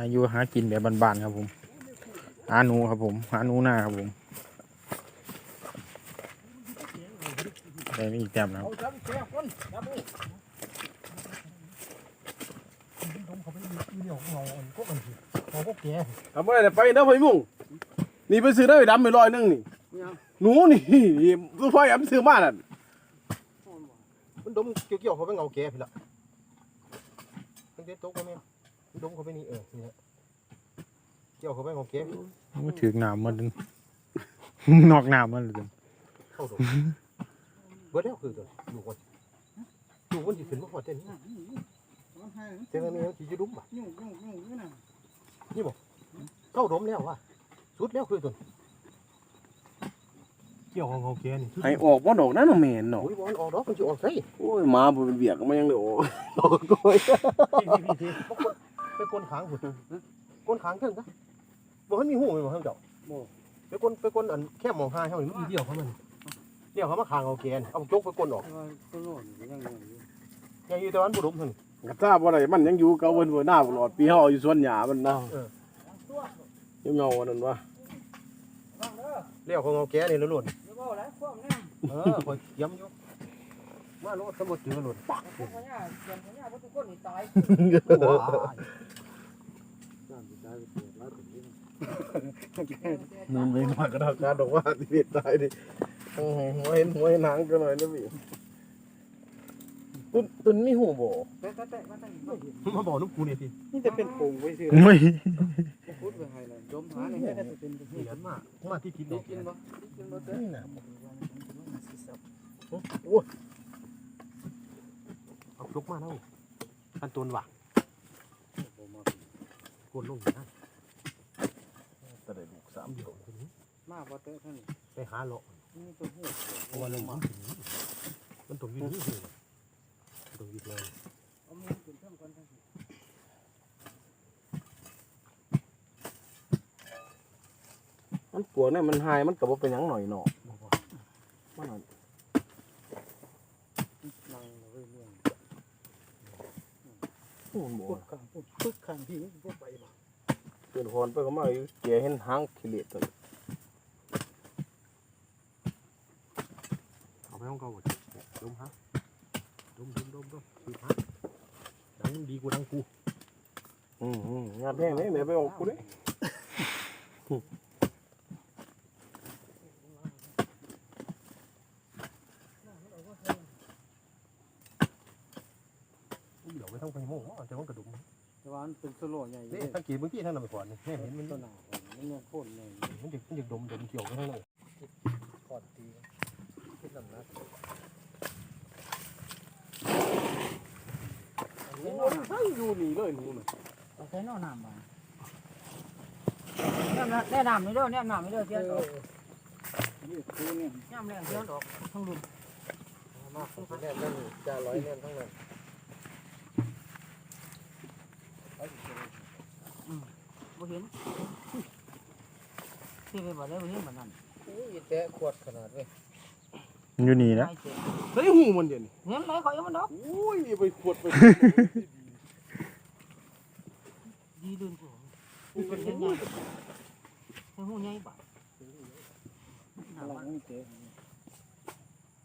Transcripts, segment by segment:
อายุหากินแบบบ้านๆครับผมหาหนูครับผมหาหนูหน้าครับผมได้ไม่อีกแต้มนะครับเอาจังแก่คนจับมือดมเขาไปมีเดียวของเราอ่อนก็มันสิเขาก็แก่ทำไมได้ไปนะพี่มุ่งนี่ไปซื้อได้ดำไปร้อยหนึงนี่หนูนี่ซื้อไฟอันซื้อมานั่นมันดมเกี่ยวๆเขาไปเงาแก่พี่ละตั้งแต่ตกไปแม่มัน ดมเขาไปนี่เออนี่ฮะเกี่ยวเขาไปเงาแก่พี่มันถือหนามมันนอกหนามมันเลยเข้าดมเบิดแล้วคือตัวอยู่ก่อนอยู่คนที่ขึ้นมาพอเต้นนี่เจ้านี่มันสิจะดุมบ่เข้าดมแล้วว่ะสุดแล้วคือตัวเกี่ยวของเงาแก่นี่ให้ออกบ่ดอกนั้นน่ะแม่นเนาะโอ้ยบอลออกดอกมันจะออกใส่โอ้ยหมาบ่เป็นเบียกมันยังได้ออกออกก้อย ไปกนขางหุ่นกนขางเถิงซะบ่ให้มีหูเลยบ่เฮาเจ้าไปกนไปกนอันแค่มองหาเฮานี่มันเดียวเขามันเดียวเขามาขางเอาแกนเอาจกไปกนออกยังอยู่แต่วันบ่ดมเท่านี้กระทราบว่าอะไรมันยังอยู่เก่าเพิ่นบ่หน้าบ่หลอดปีเฮาอยู่สวนหญ้ามันนะยังเงาอันนั้นวะเลี้ยวของเอาแกนี่ล้วนเออคอยย้ำอยู่ มาโลดสมมุติเจอล้วนปักมันไม่มากระดากาดอกว่าที่เวียดตายดิโอ้โหหัวเห็นหัวเห็นหางกันหน่อยนะพี่ตุนตุนมีหูบ่มาบอกนุ๊กกูเนี่ยพี่นี่จะเป็นโป่งไว้ซื้อไม่พุทธไปให้เลยจมหาในแค่จะเป็นเหรียญมากมาที่กินดอกกินบ่กินบ่เต้นี่นะเอา ยกมาแล้วอันตัวหวังกดลงนะแต่ได้ลูกสามเดียวมาบ่เต้ท่านไปหาเลาะนี่ตัวหูเพราะว่าลงมันมันตกอยู่นี่เลยตกอยู่เลยเอามือขึ้นเพิ่มก่อนท่านมันปวกเนี่ยมันหายมันก็บ่เป็นหยังหน่อยเนาะมันนั่นนั่งเลยเรื่อง โอ้โหพุทธข้างพุทธพุทธข้างพี่บ่ไปบ่เตือนฮอนไปก็มาอยู่แกเห็นหางขี้เหล็กตัวนี้เอาไปห้องเก่าดมฮะดมดมดมดมคือฮะดังดีกว่าดังกูอืมอืมงานแพงเลยแม่ไปออกกูเด้เดี๋ยว ไม่ต้องไปโม่จะต้องกระดุมแต่ว่ามันเป็นสโลใหญ่นี่สังเกตเมื่อกี้ท่านนำไปก่อนนี่เห็นมันต้นหนามันยังโค่นใหญ่มันจะมันจะดมดมเกี่ยวกันทั้งนั้นก่อนตีคิดลำนักใช่อยู่นี่เลยหนูน่ะใช้นอน้ำมาเนี่ยนะแนะนำนี่เด้อแนะนำนี่เด้อเสียดอกนี่คือเนี่ยย่ำแรงเสียดอกทั้งรุ่นมากแน่นนั่นจะร้อยแน่นทั้งนั้น บ่เห็นที่ไปบ่ได้บ่เห็นบ่นั่นอุ้ยแตะขวดขนาดเว้ยอยู่นี่นะไอ้เจ๊ใส่หูมันเดี๋ยวนี้เห็นไหมข่อยเอามันดอกโอ้ยไปขวดไปดีลื่นกูกูเป็นยังไงให้หูใหญ่บ่หลังนี่เตะ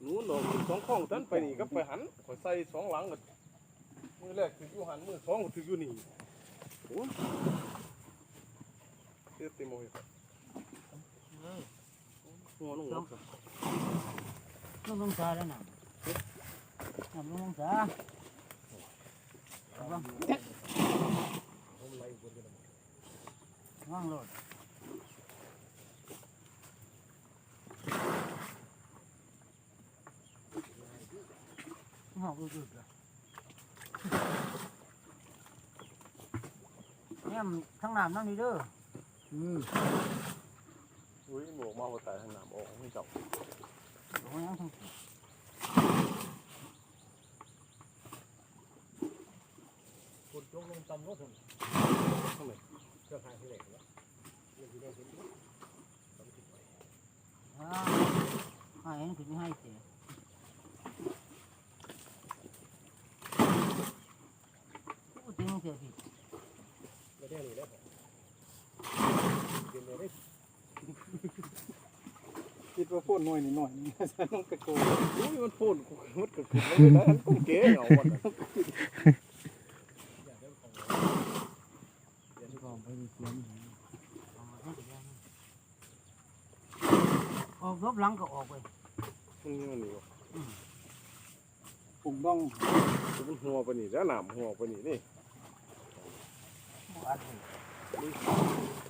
หนูดอกสองข้องตันไปนี่ก็ไปหันข่อยใส่สองหลังก็มือแรกถืออยู่หันมือสองก็ถืออยู่นี่ โอ้ยเต็มเต็มเลยเอ้ยหัวลงหัวซะน้ องลงซาแล้วน่ะน้ำลงซาว่างว่างโลดหอกดูดๆเลยเนี่ยทั้งน้ำน้ำนี่เด้ออืมอุ้ยหมวกมาบ่ตายทางน้ำออกไม่จับโอ้ยยังทั้งกดยกลงตำรถเท่านั้นเครื่องางที่เหล็กแล้วเรื่องที่แดงเห็นอ่าให้เห็นขึ้นให้เสียกูจริงเสียผิดเรื่องแค่นี้แล้ว เป็นได้คิดว่าพูดน้อยนิดหน่อยฉันต้องตะโกนอุ้ยมันพูดมันก็ขึ้นมาเลยนะมันก็เก๋เหงาวันน่ะออกรบหลังก็ออกไปมันนี่มันนี่วะผมต้องมันหัวไปนี่แล้วหนามหัวไปนี่นี่บ่อัดให้เอาขนาดนี้มันได้อัดอยู่ก้อนเต็มมือหมดเต็มจะสิลงมาตัวหาย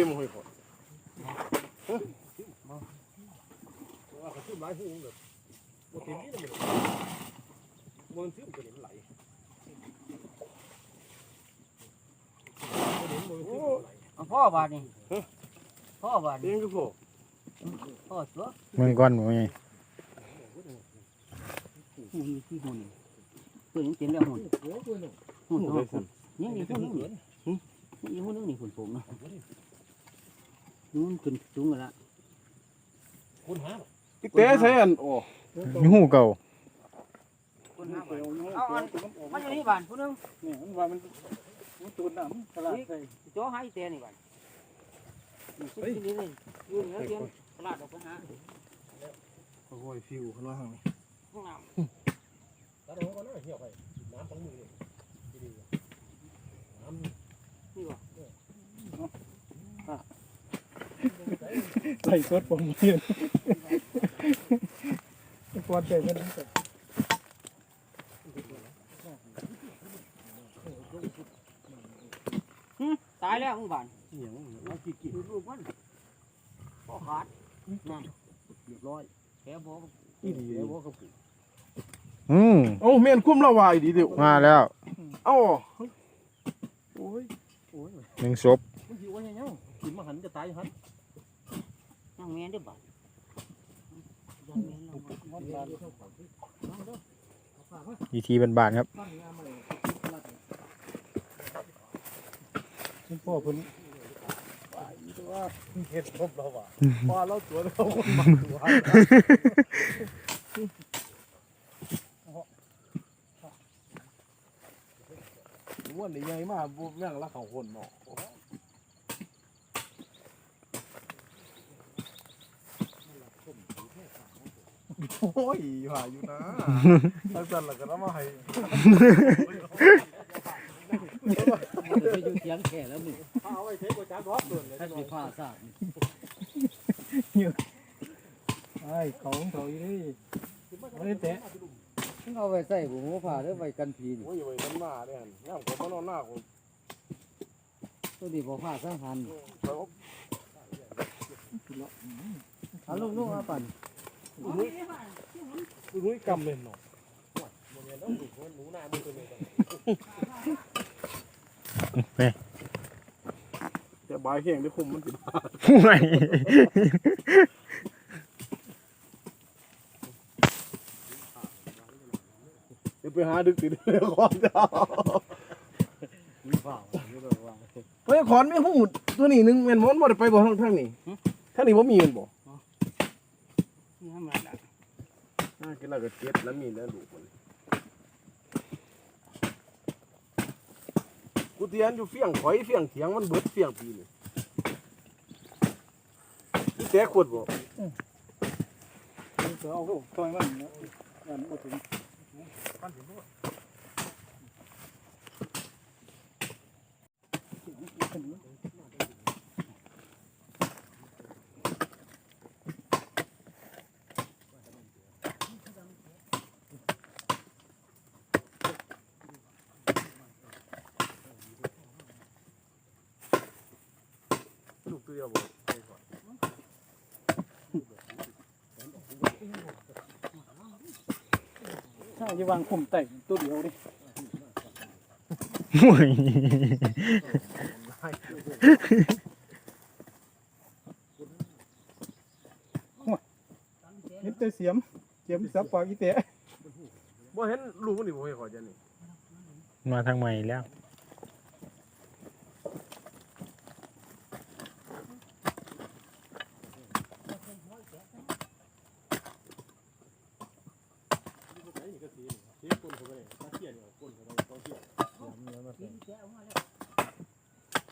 ต็มมือหมดว่าเขาขึ้นไม้หูแบบบ่เต็มที่เลยมันซื้อมันก็เห็นไหลพ่อบาดนี่พ่อบาดเลี้นี่ยงก็พอพ่อตัวมืองก้อนบ่ไงหุ่นที่หุ่นตัวนี้เต็มแล้วหุ่นหุ่นหุ่นยังมีหุ่นนึงนี่ยังหุ่นนึงนี่หุ่นผมนะ นู่นขึ้นสูงกันละคุณหาพี่เต้ใช่อันโอ้มีหูเก่าคนห้าเปลบาทวน้องเอาอันเปลวน้ำมันอยู่นี่บานผู้นึงเนี่ยมันว่ามันมันตูดน้ำตลาดใส่จ่อหาอีเตนี่บานนี่นี่นี่อยู่เหนือเตียงตลาดออกไปหาโอ้ยฟิวข้างล่างนี่ห้องน้แล้วเราก็น่าเหี่ยวไปน้ำของมือเลยดีๆน้ำำนี่บ่ ใส่สดผมเพียนกวนเตะกันตายแล้วมึงบ้านเหี่ยงเอากี่กี่ลูกมันพอขาดนั่นเรียบร้อยแกบอกอีดีแกบอกกับอืมเอ้เมียนคุ้มละวายดีเดียวมาแล้วเอ้าโอ้ยโอ้ยหนึ่งศพมันหิวว่าไงเนี่ยกินมาหันจะตายหัน ยังแม่นได้บานยังแม่นแล้ววิธีบานๆครับคุณพ่อคุณเห็ดครบเราว่ะพอเราตัวเราคนมาตัวว่านี่ใหญ่มากบุแม่งละเขาคนเนาะ โอ้ยหาอยู่นะอาจารย์ละก็มาให้ไปอยู่เสียงแค่แล้วมึงเอาไว้เทปจานรอบตัวเลยถ้าสิผ้าซาดไอ้เขาของเขาอีนี่ไม่ได้แตะเอาไว้ใส่หัวผ้าหรือไว้กันผีนี่โอ้ยไว้กันหน้าเด้อนย่ามผมมานอนหน้าผมตัวนี้บ่ผ้าสังหันเขาเอาลูกลูกเอาปั่น ลุยกำเลยเนาะโมเมนต์ต้องดูหนูหน้ามือตัวนี้แต่บายแห้งได้คุมมันสิห่วยเดี๋ยวไปหาดึกติดเรื่องของเจ้ามีผ้าอยู่แบบว่าเฮ้ยขอนไม่หูตัวนี้นึงแม่นมันบ่ได้ไปบ่ทางทางนี้ทางนี้บ่มีแม่นบ่ นี่ให้มันละ อ่ากินแล้วก็เจ็ดแล้วมีแล้วลูกมันกูเตียนอยู่เฟียงข่อยเฟียงเถียงมันเบิดเฟียงปีนี่นี่แตกขวดบ่จะเอาเขาซอยมันนะอันมาถึง ลูกตัวเดียวบ่ใช่จะวางข่มแต่งตัวเดียวดิโอ้ยเห็นแต่เสียมเสียมสับปากอีเตะบ่เห็นลูกมันนี่บ่เห็นขอจะนี่มาทางใหม่แล้ว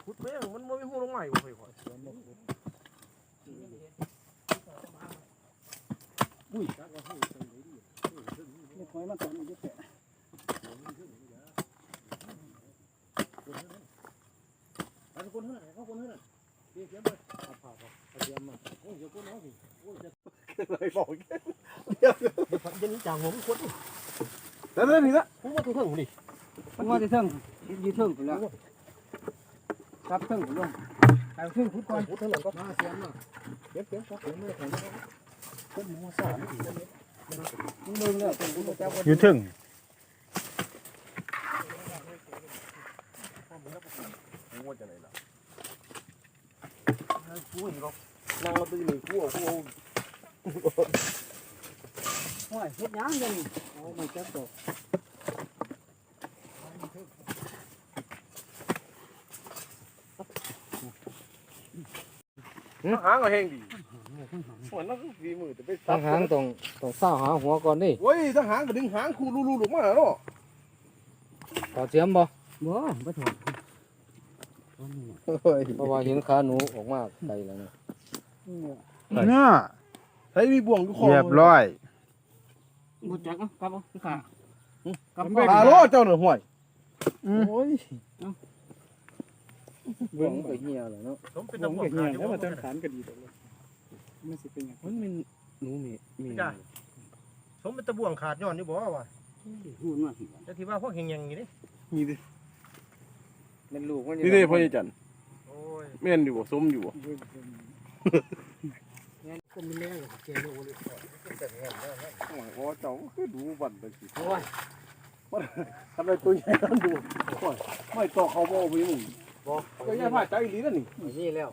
พุดแม่งมันบ่มีหูลงใหม่บ่เคยขอ ไม่ถอยมาตอนนี้เตะเลยบอกเดี๋ยวเดี๋ยวนี้จางผมคนแล้วนั่นนี่ละผมว่าตัวเท่งดิมันว่าจะเทิงยืดเทิงไปแล้วครับเทิงไปลงเอาขึ้นพุทธก่อนผมเท่งนั้นก็มาเสียมน่ะเก็บเก็บครับผมไม่ได้แข็งคนหมูสามมึงเบิ่ อยู่ถึงหนล่ะกูเห็นหรอกนั่งมาตีหนึ่งกูเอากูเอาห้อยเฮ็ดยังจังเอาไม่จับตัวหางก็แห้งดี หมือนนั่งฝีมือจะไปทางหางต้องต้องเศร้าหาหัวก่อนดิโอ้ยทหารก็ดึงหางคูลูๆหลุมมาเนาะถอดเสียมบ่บ่บ่ถอดเพราะว่าเห็นขาหนูออกมาไกลแล้วนะเนี่ยใช้มีบ่วงอยู่คอเรียบร้อยบ่จักอะกลับเอาขากับปลาโลเจ้าหน่อยห่วยโอ้ยเบิ่งก็เหี่ยแล้วเนาะผมเป็นผตะมบวเก็กบเงี้ขายดแล้วมาต้นขานก็ดีแต่เลย ไม่สิเป็นอย่างมันมีหนูมีมีผมเป็นตะบวงขาดย้อนอยู่บ่ว่าหูมาสิแต่ที่ว่าพวกเฮงยังอย่างนี้มีดิมันลูกมันนี่เด้พ่อใหญ่จันโอ้ยแม่นอยู่บ่สมอยู่บ่ก็มีแรงเกลูเลยโอ้ยอ๋อเจ้าคือดูบันไปสิโอ้ยทำไมตัวใหญ่แล้วดูโอ้ยไม่ต่อเขาบ่ไปมึงบ่ก็ยังพาใจอีหลีนั่นนี่นี่แล้ว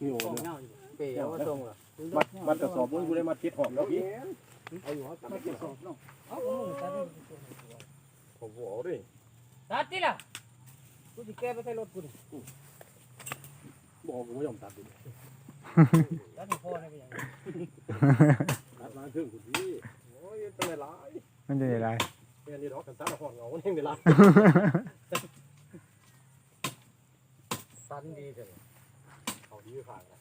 นี่โอ้ต้องเนี่ย เงาเปย์เอามาส่งล่ะมัดมัดกระสอบมึงกูได้มัดเก็ดหอมแล้วพี่เอาอยู่ครับมาเก็บของเนาะเอาผมบ่เอาดิตัดติล่ะกูสิแก้ไปใส่รถกูนี่บ่กูบ่ยอมตัดดิตัดให้พ่อได้ไปยังตัดมาถึงกูพี่โอ้ยเป็นไรหลายมันจะได้ไรแม่นี่ดอกกันตัดหอมเงาเฮงได้หลายสันดีจังเขาดีผ่านกัน